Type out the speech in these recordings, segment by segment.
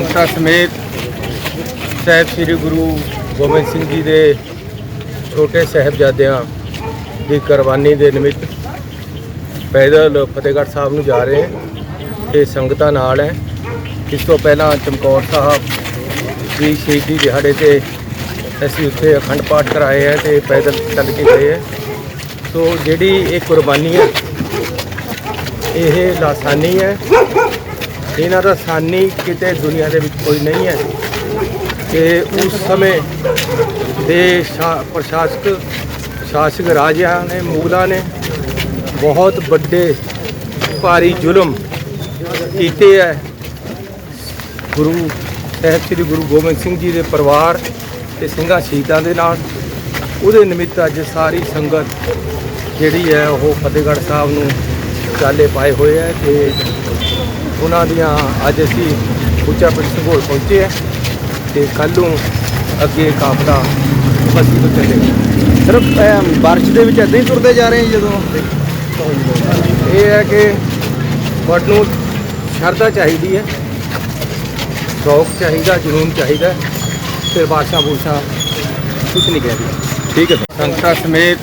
ਸੰਗਤਾਂ ਸਮੇਤ ਸਾਹਿਬ ਸ੍ਰੀ ਗੁਰੂ ਗੋਬਿੰਦ ਸਿੰਘ ਜੀ ਦੇ ਛੋਟੇ ਸਾਹਿਬਜ਼ਾਦਿਆਂ ਦੀ ਕੁਰਬਾਨੀ ਦੇ ਨਿਮਿਤ ਪੈਦਲ ਫਤਿਹਗੜ੍ਹ ਸਾਹਿਬ ਨੂੰ ਜਾ ਰਹੇ ਹਾਂ। ਤੇ ਸੰਗਤਾਂ ਨਾਲ ਹੈ। ਇਸ ਤੋਂ ਪਹਿਲਾਂ ਚਮਕੌਰ ਸਾਹਿਬ ਦੀ ਸ਼ਹੀਦੀ ਦਿਹਾੜੇ ਤੇ ਅਸੀਂ ਉੱਥੇ ਅਖੰਡ ਪਾਠ ਕਰਾਏ ਹੈ ਤੇ ਪੈਦਲ ਚੱਲ ਕੇ ਗਏ ਹੈ। ਸੋ ਜਿਹੜੀ ਇਹ ਕੁਰਬਾਨੀ ਹੈ, ਇਹ ਲਾਸਾਨੀ ਹੈ। ਇਹਨਾਂ ਦਾ ਸਾਨੀ ਕਿਤੇ ਦੁਨੀਆ ਦੇ ਵਿੱਚ ਕੋਈ ਨਹੀਂ ਹੈ ਕਿ ਉਸ ਸਮੇਂ ਦੇ ਸ਼ਾ- ਪ੍ਰਸ਼ਾਸਕ, ਸ਼ਾਸਕ ਰਾਜਿਆਂ ਨੇ, ਮੁਗਲਾਂ ਨੇ ਬਹੁਤ ਵੱਡੇ ਭਾਰੀ ਜ਼ੁਲਮ ਕੀਤੇ ਹੈ। ਗੁਰੂ ਸਾਹਿਬ ਸ੍ਰੀ ਗੁਰੂ ਗੋਬਿੰਦ ਸਿੰਘ ਜੀ ਦੇ ਪਰਿਵਾਰ ਤੇ ਸਿੰਘਾਂ ਸ਼ਹੀਦਾਂ ਦੇ ਨਾਲ, ਉਹਦੇ ਨਿਮਿਤ ਅੱਜ ਸਾਰੀ ਸੰਗਤ ਜਿਹੜੀ ਹੈ ਉਹ ਫਤਿਹਗੜ੍ਹ ਸਾਹਿਬ ਨੂੰ ਚਾਲੇ ਪਾਏ ਹੋਏ ਹੈ ਤੇ ਉਹਨਾਂ ਦੀਆਂ ਅੱਜ ਅਸੀਂ ਉੱਚਾ ਪਿੰਡ ਸੰਘੋਲ ਪਹੁੰਚੇ ਹੈ ਤੇ ਕੱਲ੍ਹ ਨੂੰ ਅੱਗੇ ਕਾਫਲਾ ਬਸੀ ਤੋਂ ਚੱਲੇਗਾ ਸਿਰਫ ਬਾਰਿਸ਼ ਦੇ ਵਿੱਚ ਏਦਾਂ ਹੀ ਤੁਰਦੇ ਜਾ ਰਹੇ ਜਦੋਂ। ਇਹ ਹੈ ਕਿ ਮਨ ਨੂੰ ਸ਼ਰਧਾ ਚਾਹੀਦੀ ਹੈ ਸ਼ੌਕ ਚਾਹੀਦਾ ਜਨੂਨ ਚਾਹੀਦਾ ਫਿਰ ਬਾਦਸ਼ਾਹ ਬੂਸ਼ਾ ਕੁਝ ਨਹੀਂ ਕਹਿੰਦੀ ਠੀਕ ਹੈ। ਸੰਗਤਾਂ ਸਮੇਤ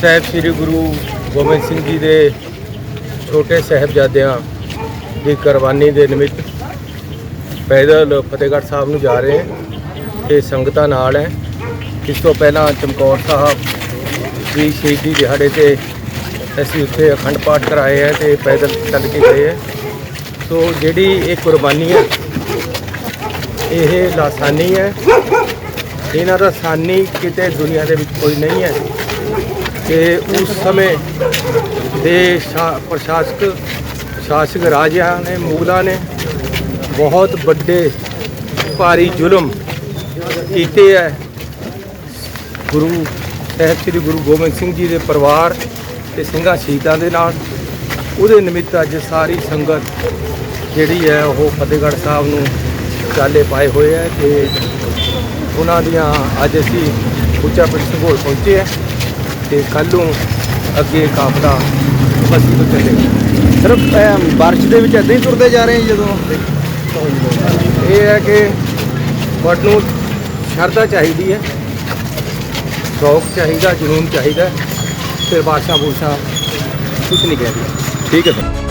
ਸਾਹਿਬ ਸ੍ਰੀ ਗੁਰੂ ਗੋਬਿੰਦ ਸਿੰਘ ਜੀ ਦੇ ਛੋਟੇ ਸਾਹਿਬਜ਼ਾਦਿਆਂ ਦੀ ਕੁਰਬਾਨੀ ਦੇ ਨਿਮਿਤ ਪੈਦਲ ਫਤਿਹਗੜ੍ਹ ਸਾਹਿਬ ਨੂੰ ਜਾ ਰਹੇ ਹਾਂ। ਇਹ ਸੰਗਤਾਂ ਨਾਲ ਹੈ। ਇਸ ਤੋਂ ਪਹਿਲਾਂ ਚਮਕੌਰ ਸਾਹਿਬ ਦੀ ਸ਼ਹੀਦੀ ਦਿਹਾੜੇ ਤੇ ਅਸੀਂ ਉੱਥੇ ਅਖੰਡ ਪਾਠ ਕਰਾਏ ਹੈ ਤੇ ਪੈਦਲ ਚੱਲ ਕੇ ਗਏ ਹੈ। ਸੋ ਜਿਹੜੀ ਇਹ ਕੁਰਬਾਨੀ ਹੈ, ਇਹ ਲਾਸਾਨੀ ਹੈ। ਇਹਨਾਂ ਦਾ ਸਾਨੀ ਕਿਤੇ ਦੁਨੀਆ ਦੇ ਵਿੱਚ ਕੋਈ ਨਹੀਂ ਹੈ। ਕਿ ਉਸ ਸਮੇਂ ਦੇ ਸ਼ਾ- ਪ੍ਰਸ਼ਾਸਕ ਸ਼ਾਸਕ ਰਾਜਿਆਂ ਨੇ, ਮੁਗਲਾਂ ਨੇ ਬਹੁਤ ਵੱਡੇ ਭਾਰੀ ਜ਼ੁਲਮ ਕੀਤੇ ਹੈ। ਗੁਰੂ ਸਾਹਿਬ ਸ੍ਰੀ ਗੁਰੂ ਗੋਬਿੰਦ ਸਿੰਘ ਜੀ ਦੇ ਪਰਿਵਾਰ ਤੇ ਸਿੰਘਾਂ ਸ਼ਹੀਦਾਂ ਦੇ ਨਾਲ, ਉਹਦੇ ਨਿਮਿਤ ਅੱਜ ਸਾਰੀ ਸੰਗਤ ਜਿਹੜੀ ਹੈ, ਉਹ ਫਤਿਹਗੜ੍ਹ ਸਾਹਿਬ ਨੂੰ ਚਾਲੇ ਪਾਏ ਹੋਏ ਹੈ ਤੇ ਉਹਨਾਂ ਦੀਆਂ ਅੱਜ ਅਸੀਂ ਉੱਚਾ ਪਿੰਡ ਸੰਘੋਲ ਪਹੁੰਚੇ ਹੈ ਤੇ ਕੱਲ੍ਹ ਨੂੰ ਅੱਗੇ ਕਾਫਲਾ ਬਸੀ ਤੋਂ ਚੱਲੇਗਾ ਸਿਰਫ ਬਾਰਿਸ਼ ਦੇ ਵਿੱਚ ਏਦਾਂ ਹੀ ਤੁਰਦੇ ਜਾ ਰਹੇ ਜਦੋਂ? ਇਹ ਹੈ ਕਿ ਮਨ ਨੂੰ ਸ਼ਰਧਾ ਚਾਹੀਦੀ ਹੈ ਸ਼ੌਕ ਚਾਹੀਦਾ ਜਨੂਨ ਚਾਹੀਦਾ ਫਿਰ ਬਾਦਸ਼ਾਹ ਬੂਸ਼ਾ ਕੁਝ ਨਹੀਂ ਕਹਿੰਦੀ ਠੀਕ ਹੈ ਸਰ।